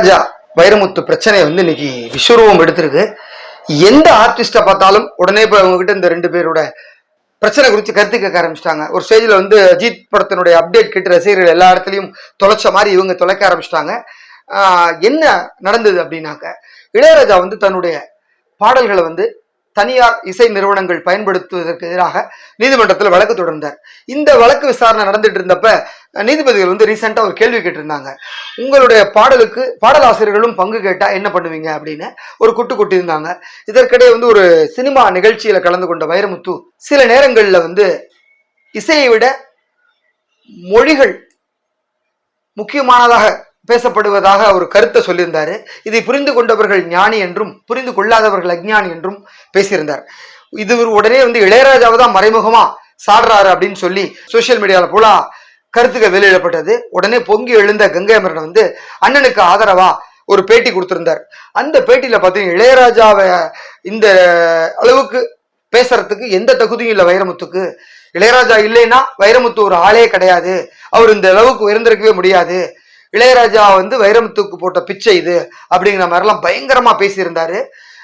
இளையராஜா வைரமுத்து பிரச்சனை வந்து இன்னைக்கு விஸ்வரூபம் எடுத்திருக்கு. எந்த ஆர்டிஸ்டை பார்த்தாலும் உடனே இப்போ அவங்ககிட்ட இந்த ரெண்டு பேரோட பிரச்சனை குறித்து கருத்து கேட்க ஆரம்பிச்சிட்டாங்க. ஒரு ஸ்டேஜில் வந்து அஜித் படத்தினுடைய அப்டேட் கேட்டு ரசிகர்கள் எல்லா இடத்துலையும் தொலைச்ச மாதிரி இவங்க தொலைக்க ஆரம்பிச்சிட்டாங்க. என்ன நடந்தது அப்படின்னாக்க இளையராஜா வந்து தன்னுடைய பாடல்களை வந்து தனியார் இசை நிறுவனங்கள் பயன்படுத்துவதற்கு எதிராக நீதிமன்றத்தில் வழக்கு தொடர்ந்தார். இந்த வழக்கு விசாரணை நடந்துட்டு இருந்தப்ப நீதிபதிகள் வந்து ரீசெண்டாக ஒரு கேள்வி கேட்டிருந்தாங்க. உங்களுடைய பாடலுக்கு பாடலாசிரியர்களும் பங்கு கேட்டால் என்ன பண்ணுவீங்க அப்படின்னு ஒரு குட்டு கொட்டியிருந்தாங்க இதற்கிடையே வந்து ஒரு சினிமா நிகழ்ச்சியில் கலந்து கொண்ட வைரமுத்து சில நேரங்களில் வந்து இசையை விட மொழிகள் முக்கியமானதாக பேசப்படுவதாக ஒரு கருத்தை சொல்லியிருந்தார். இதை புரிந்து கொண்டவர்கள் ஞானி என்றும் புரிந்து கொள்ளாதவர்கள் அஜ்ஞானி என்றும் பேசியிருந்தார். இது உடனே வந்து இளையராஜாவை தான் மறைமுகமாக சாடுறாரு அப்படின்னு சொல்லி சோசியல் மீடியாவில் பூரா கருத்துக்கள் வெளியிடப்பட்டது. உடனே பொங்கி எழுந்த கங்கை அமரன் வந்து அண்ணனுக்கு ஆதரவா? ஒரு பேட்டி கொடுத்திருந்தார். அந்த பேட்டியில பார்த்தீங்கன்னா இளையராஜாவை இந்த அளவுக்கு பேசுறதுக்கு எந்த தகுதியும் இல்லை வைரமுத்துக்கு. இளையராஜா இல்லைன்னா வைரமுத்து ஒரு ஆளே கிடையாது. அவர் இந்த அளவுக்கு உயர்ந்திருக்கவே முடியாது. இளையராஜா வந்து வைரமுத்துக்கு போட்ட பிச்சை இது அப்படிங்கிற மாதிரிலாம் பயங்கரமா பேசியிருந்தாரு.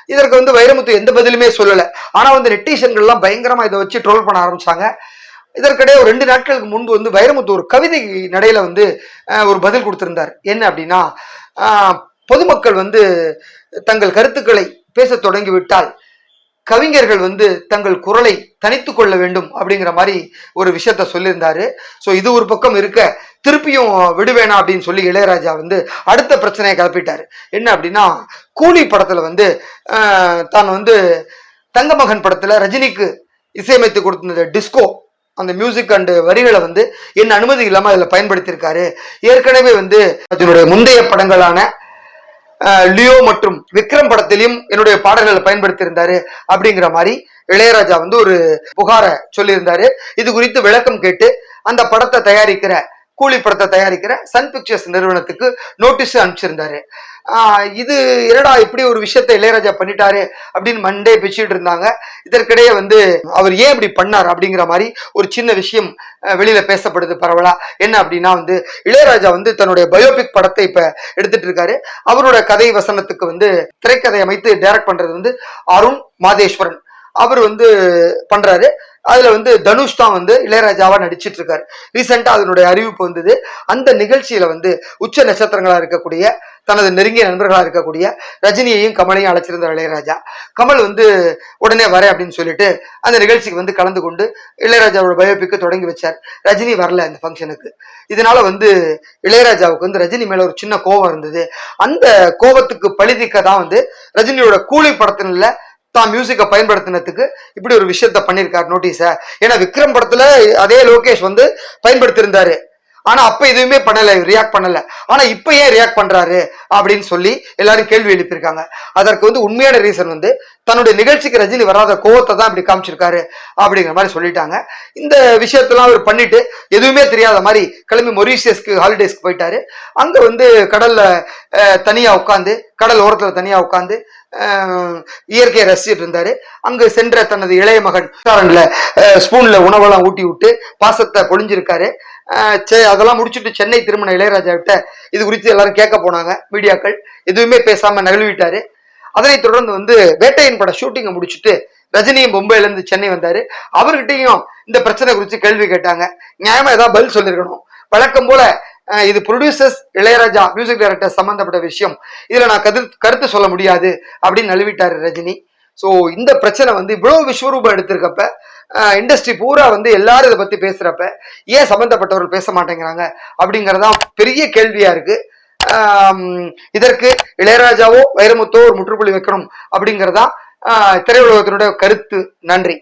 இதற்கு வந்து வைரமுத்து எந்த பதிலுமே சொல்லலை. ஆனா வந்து நெட்டிஷன்கள்லாம் பயங்கரமா இதை வச்சு ட்ரோல் பண்ண ஆரம்பிச்சாங்க. இதற்கிடையே ஒரு ரெண்டு நாட்களுக்கு முன்பு வந்து வைரமுத்து ஒரு கவிதை நடையில வந்து ஒரு பதில் கொடுத்திருந்தார். என்ன அப்படின்னா பொதுமக்கள் வந்து தங்கள் கருத்துக்களை பேச தொடங்கிவிட்டால் கவிஞர்கள் வந்து தங்கள் குரலை தனித்து கொள்ள வேண்டும் அப்படிங்கிற மாதிரி ஒரு விஷயத்த சொல்லியிருந்தாரு. ஸோ இது ஒரு பக்கம் இருக்க திருப்பியும் விடுவேணா அப்படின்னு சொல்லி இளையராஜா வந்து அடுத்த பிரச்சனையை கிளப்பிட்டார். என்ன அப்படின்னா கூலி படத்துல வந்து தான் வந்து தங்கமகன் படத்துல ரஜினிக்கு இசையமைத்து கொடுத்திருந்த டிஸ்கோ. அந்த மியூசிக் அண்டு வரிகளை வந்து என்ன அனுமதி இல்லாமல் அதில் பயன்படுத்தியிருக்காரு. ஏற்கனவே வந்து அதனுடைய முந்தைய படங்களான லியோ மற்றும் விக்ரம் படத்திலையும் என்னுடைய பாடல்களை பயன்படுத்தியிருந்தாரு அப்படிங்கிற மாதிரி இளையராஜா வந்து ஒரு புகாரை சொல்லியிருந்தாரு. இது குறித்து விளக்கம் கேட்டு அந்த படத்தை தயாரிக்கிற கூலி படத்தை தயாரிக்கிற சன் பிக்சர்ஸ் நிறுவனத்துக்கு நோட்டீஸ் அனுப்பிச்சிருந்தாரு. இது என்னடா இப்படி ஒரு விஷயத்த இளையராஜா பண்ணிட்டாரு அப்படின்னு மண்டே பிச்சுட்டு இருந்தாங்க. இதற்கிடையே வந்து அவர் ஏன் இப்படி பண்ணார் அப்படிங்கிற மாதிரி ஒரு சின்ன விஷயம் வெளியில பேசப்படுது பரவலா. என்ன அப்படின்னா வந்து இளையராஜா வந்து தன்னுடைய பயோபிக் படத்தை இப்ப எடுத்துட்டு இருக்காரு. அவரோட கதை வசனத்துக்கு வந்து திரைக்கதை அமைத்து டைரக்ட் பண்றது வந்து அருண் மாதேஸ்வரன். அவர் வந்து பண்றாரு. அதுல வந்து தனுஷ் தான் வந்து இளையராஜாவா நடிச்சிட்டு இருக்காரு ரீசெண்டா அதனுடைய அறிவிப்பு வந்தது. அந்த நிகழ்ச்சியில வந்து உச்ச நட்சத்திரங்களா இருக்கக்கூடிய தனது நெருங்கிய நண்பர்களா இருக்கக்கூடிய ரஜினியையும் கமலையும் அழைச்சிருந்தார் இளையராஜா. கமல் வந்து உடனே வரேன் அப்படின்னு சொல்லிட்டு அந்த நிகழ்ச்சிக்கு வந்து கலந்து கொண்டு இளையராஜாவோட பயோபிக்கு தொடங்கி வச்சார். ரஜினி வரல அந்த ஃபங்க்ஷனுக்கு. இதனால வந்து இளையராஜாவுக்கு வந்து ரஜினி மேல ஒரு சின்ன கோபம் இருந்தது. அந்த கோபத்துக்கு பழிதிக்க தான் வந்து ரஜினியோட கூலி படத்தினில் தான் மியூசிக்கை பயன்படுத்தினதுக்கு இப்படி ஒரு விஷயத்த பண்ணியிருக்காரு நோட்டீஸை ஏன்னா விக்ரம் படத்தில் அதே லோகேஷ் வந்து பயன்படுத்தியிருந்தாரு. ஆனா அப்ப எதுவுமே பண்ணல ரியாக்ட் பண்ணல. ஆனா இப்ப ஏன் ரியாக்ட் பண்றாரு? அப்படின்னு சொல்லி எல்லாரும் கேள்வி எழுப்பியிருக்காங்க. அதற்கு வந்து உண்மையான ரீசன் வந்து தன்னுடைய நிகழ்ச்சிக்கு ரஜினி வராத கோவத்தை தான் இப்படி காமிச்சிருக்காரு அப்படிங்கிற மாதிரி சொல்லிட்டாங்க. இந்த விஷயத்தெல்லாம் அவர் பண்ணிட்டு எதுவுமே தெரியாத மாதிரி கிளம்பி மொரீஷியஸ்க்கு ஹாலிடேஸ்க்கு போயிட்டாரு. அங்க வந்து கடல்ல தனியா உட்காந்து கடல் ஓரத்துல தனியா உட்காந்து இயற்கையை ரசிச்சுட்டு இருந்தாரு. அங்கு சென்ற தனது இளைய மகன் ஸ்பூன்ல உணவெல்லாம் ஊட்டி விட்டு பாசத்தை பொழிஞ்சிருக்காரு. அதெல்லாம் முடிச்சுட்டு சென்னை திருமண இளையராஜா கிட்ட இது குறித்து எல்லாரும் கேட்க போனாங்க மீடியாக்கள். எதுவுமே பேசாம நகழ்விட்டாரு அதனைத் தொடர்ந்து வந்து வேட்டையின் பட ஷூட்டிங்கை முடிச்சுட்டு ரஜினியும் மும்பையிலேருந்து சென்னை வந்தாரு. அவர்கிட்டையும் இந்த பிரச்சனை குறித்து கேள்வி கேட்டாங்க. நியாயமா ஏதாவது பதில் சொல்லியிருக்கணும் வழக்கம் போல இது ப்ரொடியூசர்ஸ் இளையராஜா மியூசிக் டைரக்டர் சம்பந்தப்பட்ட விஷயம். இதுல நான் கரு கருத்து சொல்ல முடியாது அப்படின்னு நழுவிட்டாரு ரஜினி. ஸோ இந்த பிரச்சனை வந்து இவ்வளோ விஸ்வரூபம் எடுத்திருக்கப்ப இண்டஸ்ட்ரி பூரா வந்து எல்லாரும் இதை பத்தி பேசுறப்ப ஏன் சம்பந்தப்பட்டவர்கள் பேச மாட்டேங்கிறாங்க அப்படிங்கறதா பெரிய கேள்வியா இருக்கு. இதற்கு இளையராஜாவோ வைரமுத்தோ ஒரு முற்றுப்புள்ளி வைக்கணும் அப்படிங்கறதா திரையுலகத்தினுடைய கருத்து. நன்றி.